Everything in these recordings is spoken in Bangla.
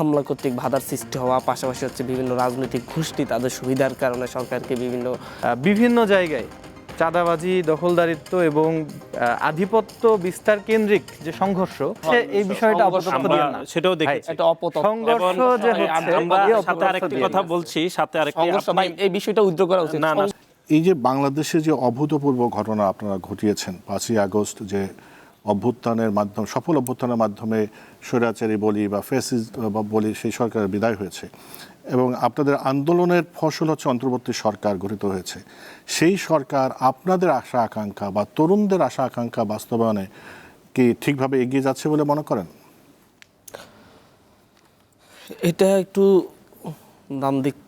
আমলা কর্তৃক বাধার সৃষ্টি হওয়া পাশাপাশি হচ্ছে বিভিন্ন রাজনৈতিক গোষ্ঠী তাদের সুবিধার কারণে সরকারকে বিভিন্ন বিভিন্ন জায়গায় চাঁদাবাজি দখলদারিত্ব এবং আধিপত্য বিস্তার কেন্দ্রিক যে সংঘর্ষ এই বিষয়টা সেটাও দেখেছি। একটা অপতথ্য সংঘর্ষ যে এই সাথে আরেকটি কথা বলছি সাথে আরেকটি সংঘর্ষ এই বিষয়টা উদ্যোগ করা উচিত। না না। এই যে বাংলাদেশে যে অভূতপূর্ব ঘটনা আপনারা ঘটিয়েছেন পাঁচই আগস্ট যে অভ্যুত্থানের মাধ্যমে, সফল অভ্যুত্থানের মাধ্যমে স্বৈরাচারী বলি বা ফেসিস বলি সেই সরকারের বিদায় হয়েছে। এবং আপনাদের আন্দোলনের ফসল হচ্ছে অন্তর্বর্তী সরকার গঠিত হয়েছে। সেই সরকার আপনাদের আশা আকাঙ্ক্ষা বা তরুণদের আশা আকাঙ্ক্ষা বাস্তবায়নে কি ঠিকভাবে এগিয়ে যাচ্ছে বলে মনে করেন? এটা একটু নাম দিক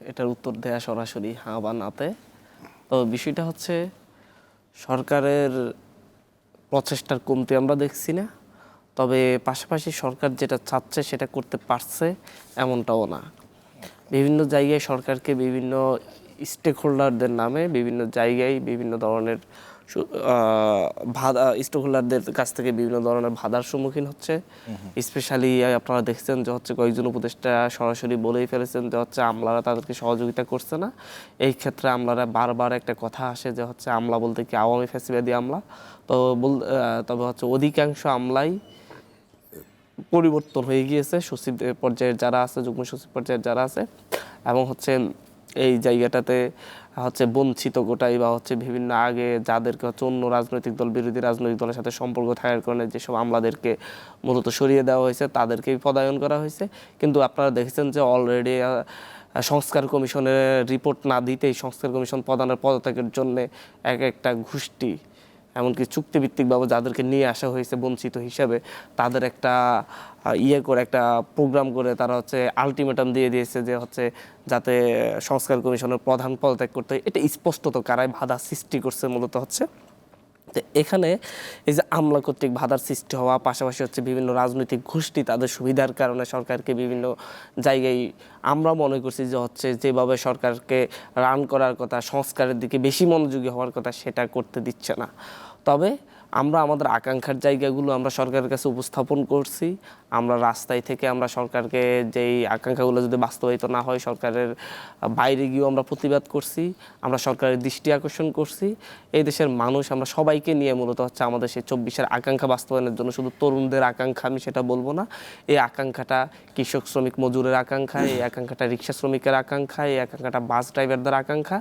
এটার উত্তর দেয়া সরাসরি হ্যাঁ বা নাতে। তো বিষয়টা হচ্ছে সরকারের প্রচেষ্টার কমতি আমরা দেখছি না। তবে পাশাপাশি সরকার যেটা চাচ্ছে সেটা করতে পারছে এমনটাও না। বিভিন্ন জায়গায় সরকারকে বিভিন্ন স্টেক হোল্ডারদের নামে বিভিন্ন জায়গায় বিভিন্ন ধরনের সু- আহ, হোল্ডারদের কাছ থেকে বিভিন্ন ধরনের বাধার সম্মুখীন হচ্ছে। স্পেশালি আপনারা দেখছেন যে হচ্ছে কয়েকজন উপদেষ্টা সরাসরি বলেই ফেলেছেন যে হচ্ছে আমলারা তাদেরকে সহযোগিতা করছে না। এই ক্ষেত্রে আমলারা বারবার একটা কথা আসে যে হচ্ছে আমলা বলতে কি আওয়ামী ফ্যাসিবাদী আমলা। তো বল তবে হচ্ছে অধিকাংশ আমলাই পরিবর্তন হয়ে গিয়েছে সচিব পর্যায়ের যারা আছে যুগ্ম সচিব পর্যায়ের যারা আছে। এবং হচ্ছে এই জায়গাটাতে হচ্ছে বঞ্চিত গোটাই বা হচ্ছে বিভিন্ন আগে যাদেরকে হচ্ছে অন্য রাজনৈতিক দল, বিরোধী রাজনৈতিক দলের সাথে সম্পর্ক থাকার কারণে যেসব আমলাদেরকে মূলত সরিয়ে দেওয়া হয়েছে, তাদেরকেই পদায়ন করা হয়েছে। কিন্তু আপনারা দেখেছেন যে অলরেডি সংস্কার কমিশনের রিপোর্ট না দিতেই সংস্কার কমিশন প্রদানের পদত্যাগের জন্য এক একটা গোষ্ঠী এমনকি চুক্তিভিত্তিকভাবে যাদেরকে নিয়ে আসা হয়েছে বঞ্চিত হিসাবে, তাদের একটা ইয়ে করে, একটা প্রোগ্রাম করে তারা হচ্ছে আলটিমেটাম দিয়ে দিয়েছে যে হচ্ছে যাতে সংস্কার কমিশনের প্রধান পদত্যাগ করতে হয়। এটা স্পষ্টত কারায় বাধা সৃষ্টি করছে মূলত হচ্ছে এখানে এই যে আমলা কর্তৃক বাধার সৃষ্টি হওয়া, পাশাপাশি হচ্ছে বিভিন্ন রাজনৈতিক গোষ্ঠী তাদের সুবিধার কারণে সরকারকে বিভিন্ন জায়গায় আমরা মনে করছি যে হচ্ছে যেভাবে সরকারকে রান করার কথা, সংস্কারের দিকে বেশি মনোযোগী হওয়ার কথা সেটা করতে দিচ্ছে না। তবে আমরা আমাদের আকাঙ্ক্ষার জায়গাগুলো আমরা সরকারের কাছে উপস্থাপন করছি। আমরা রাস্তায় থেকে আমরা সরকারকে যেই আকাঙ্ক্ষাগুলো যদি বাস্তবায়িত না হয়, সরকারের বাইরে গিয়েও আমরা প্রতিবাদ করছি, আমরা সরকারের দৃষ্টি আকর্ষণ করছি। এই দেশের মানুষ আমরা সবাইকে নিয়ে মূলত হচ্ছে আমাদের সেই চব্বিশের আকাঙ্ক্ষা বাস্তবায়নের জন্য শুধু তরুণদের আকাঙ্ক্ষা আমি সেটা বলব না। এই আকাঙ্ক্ষাটা কৃষক শ্রমিক মজুরের আকাঙ্ক্ষা, এই আকাঙ্ক্ষাটা রিক্সা শ্রমিকের আকাঙ্ক্ষা, এই আকাঙ্ক্ষাটা বাস ড্রাইভারদের আকাঙ্ক্ষা।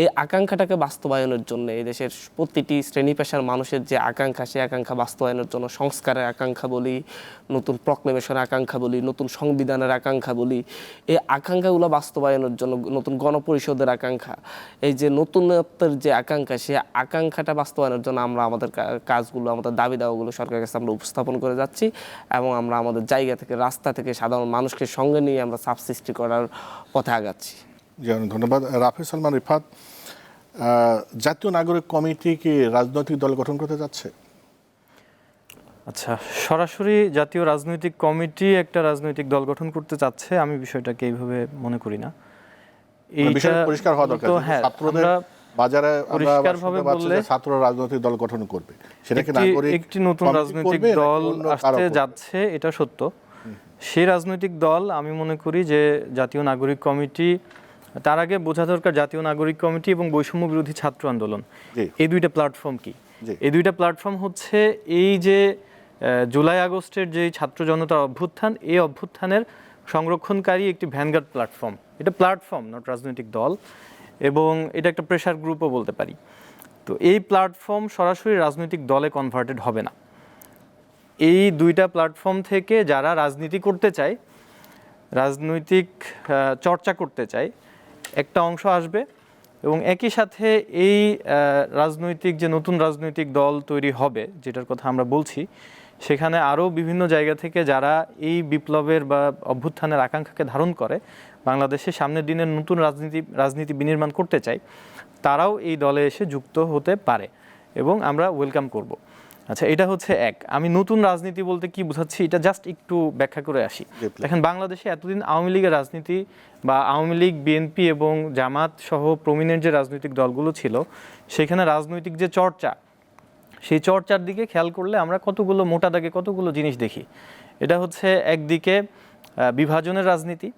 এই আকাঙ্ক্ষাটাকে বাস্তবায়নের জন্য এই দেশের প্রতিটি শ্রেণি পেশার মানুষের যে আকাঙ্ক্ষা, সেই আকাঙ্ক্ষা বাস্তবায়নের জন্য সংস্কারের আকাঙ্ক্ষা বলি, নতুন প্রক্লেমেশনের আকাঙ্ক্ষা বলি, নতুন সংবিধানের আকাঙ্ক্ষা বলি, এই আকাঙ্ক্ষাগুলো বাস্তবায়নের জন্য নতুন গণপরিষদের আকাঙ্ক্ষা, এই যে নতুনত্বের যে আকাঙ্ক্ষা, সেই আকাঙ্ক্ষাটা বাস্তবায়নের জন্য আমরা আমাদের কাজগুলো, আমাদের দাবি দাওয়াগুলো সরকারের কাছে আমরা উপস্থাপন করে যাচ্ছি এবং আমরা আমাদের জায়গা থেকে, রাস্তা থেকে সাধারণ মানুষকে সঙ্গে নিয়ে আমরা চাপ সৃষ্টি করার পথে আগাচ্ছি। ধন্যবাদ। রাফি সালমান রিফাত জাতীয় নাগরিক কমিটি কি রাজনৈতিক দল গঠন করতে যাচ্ছে? আচ্ছা সরাসরি জাতীয় রাজনৈতিক কমিটি একটা রাজনৈতিক দল গঠন করতে চাচ্ছে আমি বিষয়টাকে এইভাবে মনে করি না। মানে বিষয়টা পরিষ্কার হওয়া দরকার হ্যাঁ ছাত্রদের বাজারে পরিষ্কারভাবে বললে- ছাত্র রাজনৈতিক দল গঠন করবে। সেটা কি নাগরিক একটি নতুন রাজনৈতিক দল আসতে যাচ্ছে এটা সত্য। সেই রাজনৈতিক দল আমি মনে করি যে জাতীয় নাগরিক কমিটি তার আগে বোঝা দরকার জাতীয় নাগরিক কমিটি এবং বৈষম্য বিরোধী ছাত্র আন্দোলন। এই দুইটা প্ল্যাটফর্ম কি। এই দুইটা প্ল্যাটফর্ম হচ্ছে এই যে জুলাই আগস্টের যে ছাত্র জনতার অভ্যুত্থান এই অভ্যুত্থানের সংরক্ষণকারী একটি ভ্যানগার্ড প্ল্যাটফর্ম এটা প্ল্যাটফর্ম নট রাজনৈতিক দল। এবং এটা একটা প্রেশার গ্রুপও বলতে পারি। তো এই প্ল্যাটফর্ম সরাসরি রাজনৈতিক দলে কনভার্টেড হবে না। এই দুইটা প্ল্যাটফর্ম থেকে যারা রাজনীতি করতে চায় রাজনৈতিক চর্চা করতে চায় একটা অংশ আসবে এবং একই সাথে এই রাজনৈতিক যে নতুন রাজনৈতিক দল তৈরি হবে, যেটার কথা আমরা বলছি, সেখানে আরও বিভিন্ন জায়গা থেকে যারা এই বিপ্লবের বা অভ্যুত্থানের আকাঙ্ক্ষাকে ধারণ করে, বাংলাদেশে সামনের দিনের নতুন রাজনীতি রাজনীতি বিনির্মাণ করতে চায়, তারাও এই দলে এসে যুক্ত হতে পারে এবং আমরা ওয়েলকাম করব। আচ্ছা এটা হচ্ছে এক। আমি নতুন রাজনীতি বলতে কি বোঝাচ্ছি এটা জাস্ট একটু ব্যাখ্যা করে আসি. দেখেন বাংলাদেশে এতদিন আওয়ামী লীগের রাজনীতি বা আওয়ামী লীগ বিএনপি এবং জামাত সহ প্রমিনেন্ট যে রাজনৈতিক দলগুলো ছিল সেখানে রাজনৈতিক যে চর্চা সেই চর্চার দিকে খেয়াল করলে আমরা কতগুলো মোটা দাগে কতগুলো জিনিস দেখি। এটা হচ্ছে একদিকে বিভাজনের রাজনীতি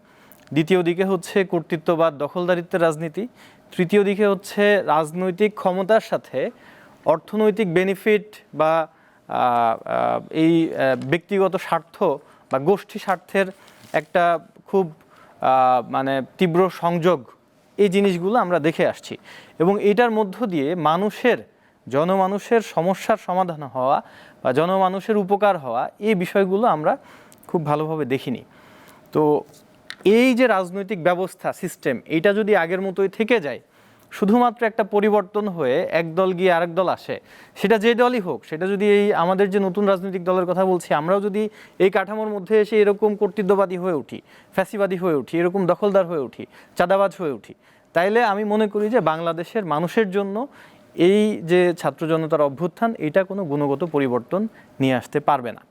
দ্বিতীয় দিকে হচ্ছে কর্তৃত্ববাদ দখলদারিত্বের রাজনীতি তৃতীয় দিকে হচ্ছে রাজনৈতিক ক্ষমতার সাথে অর্থনৈতিক বেনিফিট বা এই ব্যক্তিগত স্বার্থ বা গোষ্ঠী স্বার্থের একটা খুব মানে তীব্র সংযোগ এই জিনিসগুলো আমরা দেখে আসছি। এবং এটার মধ্য দিয়ে মানুষের, জনমানুষের সমস্যার সমাধান হওয়া বা জনমানুষের উপকার হওয়া এই বিষয়গুলো আমরা খুব ভালোভাবে দেখিনি। তো এই যে রাজনৈতিক ব্যবস্থা সিস্টেম এইটা যদি আগের মতোই থেকে যায় শুধুমাত্র একটা পরিবর্তন হয়ে এক দল গিয়ে আরেক দল আসে, সেটা যে দলই হোক, সেটা যদি এই আমাদের যে নতুন রাজনৈতিক দলের কথা বলছি, আমরাও যদি এই কাঠামোর মধ্যে এসে এরকম কর্তৃত্ববাদী হয়ে উঠি, ফ্যাসিবাদী হয়ে উঠি, এরকম দখলদার হয়ে উঠি, চাঁদাবাজ হয়ে উঠি, তাইলে আমি মনে করি যে বাংলাদেশের মানুষের জন্য এই যে ছাত্র জনতার অভ্যুত্থান, এটা কোনো গুণগত পরিবর্তন নিয়ে আসতে পারবে না।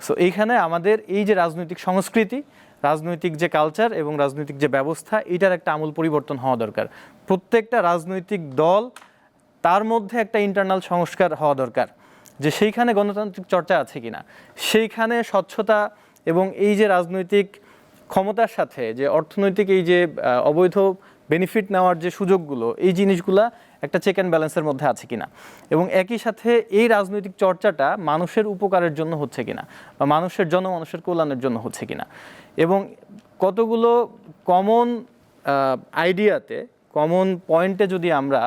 সো এইখানে আমাদের এই যে রাজনৈতিক সংস্কৃতি, রাজনৈতিক যে কালচার এবং রাজনৈতিক যে ব্যবস্থা, এটার একটা আমূল পরিবর্তন হওয়া দরকার। প্রত্যেকটা রাজনৈতিক দল, তার মধ্যে একটা ইন্টারনাল সংস্কার হওয়া দরকার যে সেইখানে গণতান্ত্রিক চর্চা আছে কিনা। সেইখানে স্বচ্ছতা এবং এই যে রাজনৈতিক ক্ষমতার সাথে যে অর্থনৈতিক এই যে অবৈধ বেনিফিট নেওয়ার যে সুযোগগুলো, এই জিনিসগুলা একটা চেক অ্যান্ড ব্যালেন্সের মধ্যে আছে কিনা? এবং একই সাথে এই রাজনৈতিক চর্চাটা মানুষের উপকারের জন্য হচ্ছে কিনা? বা মানুষের জন্য জনমানুষের কল্যাণের জন্য হচ্ছে কিনা? এবং কতগুলো কমন আইডিয়াতে কমন পয়েন্টে যদি আমরা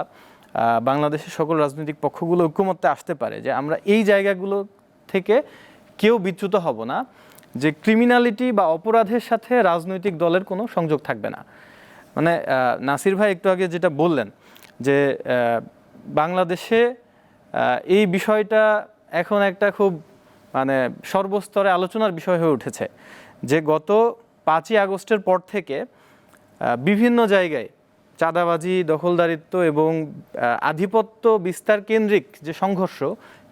বাংলাদেশের সকল রাজনৈতিক পক্ষগুলো ঐক্যমত্যে আসতে পারে যে আমরা এই জায়গাগুলো থেকে কেউ বিচ্যুত হব না, যে ক্রিমিনালিটি বা অপরাধের সাথে রাজনৈতিক দলের কোনো সংযোগ থাকবে না। মানে নাসির ভাই একটু আগে যেটা বললেন যে বাংলাদেশে এই বিষয়টা এখন একটা খুব মানে সর্বস্তরে আলোচনার বিষয় হয়ে উঠেছে যে, গত পাঁচই আগস্টের পর থেকে বিভিন্ন জায়গায় চাঁদাবাজি, দখলদারিত্ব এবং আধিপত্য বিস্তার কেন্দ্রিক যে সংঘর্ষ,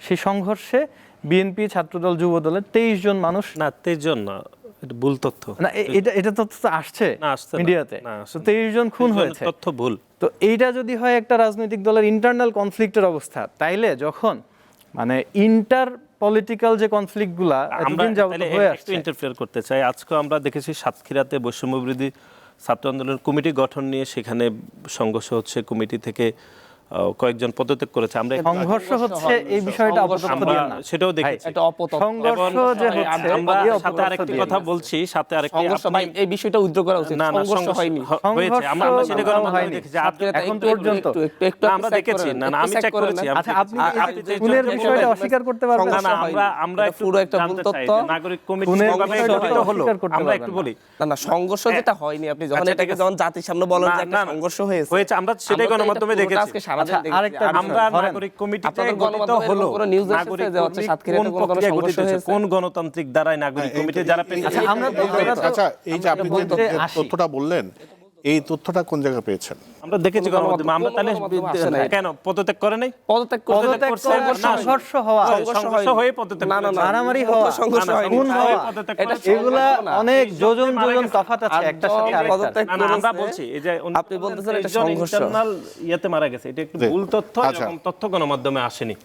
সেই সংঘর্ষে বিএনপি ছাত্রদল, যুবদলের তেইশ জন মানুষ না, তেইশ জন না এটা ভুল তথ্য। না এটা এটা তথ্য তো আসছে। মিডিয়াতে। তো তেইশ জন খুন হয়েছে। তথ্য ভুল। তো এইটা যদি হয় একটা রাজনৈতিক দলের ইন্টারনাল কনফ্লিক্টের অবস্থা তাইলে যখন মানে ইন্টার পলিটিক্যাল যে কনফ্লিক্টগুলা এতদিন যাবত হয়ে আসছে। ইন্টারফেয়ার করতে চাই। আজকে আমরা দেখেছি সাতক্ষীরাতে বৈষম্য বিরোধী ছাত্র আন্দোলন কমিটি গঠন নিয়ে সেখানে সংঘর্ষ হচ্ছে। কমিটি থেকে কয়েকজন পদত্যাগ করেছে আমরা সংঘর্ষ হচ্ছে এই বিষয়টা সেটাও দেখেছি এটা সংঘর্ষ যে হচ্ছে আমরা সাথে আরেকটি কথা বলছি সাথে আরেকটি ভাই এই বিষয়টা উদ্র করা উচিত না না সংঘর্ষ হয়নি হয়েছে আমরা আমরা সেটা। দেখেছি এখন পর্যন্ত। একটু- আমরা দেখেছি না না আমি চেক করেছি আচ্ছা আপনি খুনের বিষয়টা অস্বীকার করতে পারবেন না না আমরা আমরা একটু পুরো একটা জানতে ভুল তথ্য। নাগরিক কমিটি গঠিত হলো আমরা একটু বলি না না সংঘর্ষ যেটা হয়নি আপনি যখন আচ্ছা, এটাকে। যখন জাতির সামনে বলেন যে না, একটা। সংঘর্ষ হয়েছে হয়েছে, আমরা সেটাই গণমাধ্যমে দেখেছি। আজকে আচ্ছা, আরেকটা আমরা নাগরিক কমিটিতে আপনাদের গঠিত হলো নিউজ কোনো এসেছে যে হচ্ছে সাতক্ষীরাতে কোন হয়েছে, গণতান্ত্রিক দ্বারাই নাগরিক কমিটি যারা আচ্ছা, আমরা এই- আচ্ছা যে আপনি যে। তথ্যটা বললেন এই তথ্যটা কোন জায়গায় পেয়েছেন? আমরা দেখেছি গণমাধ্যমে। আমরা তাহলে। কেন পদত্যাগ করে নাই? পদত্যাগ পদত্যাগ করছে, করা, না, সংঘর্ষ হওয়া। সংঘর্ষ হয়ে পদত্যাগ না, না, মারামারি হওয়া, সংঘর্ষ খুন হওয়া, এটা এগুলা অনেক যোজন যোজন আছে জন সাথে পদত্যাগ আমরা বলছি এই যে আপনি বলতেছেন এটা সংঘর্ষ। internal ইয়েতে মারা গেছে। এটা একটু ভুল তথ্য আচ্ছা। এরকম তথ্য গণমাধ্যমে আসেনি।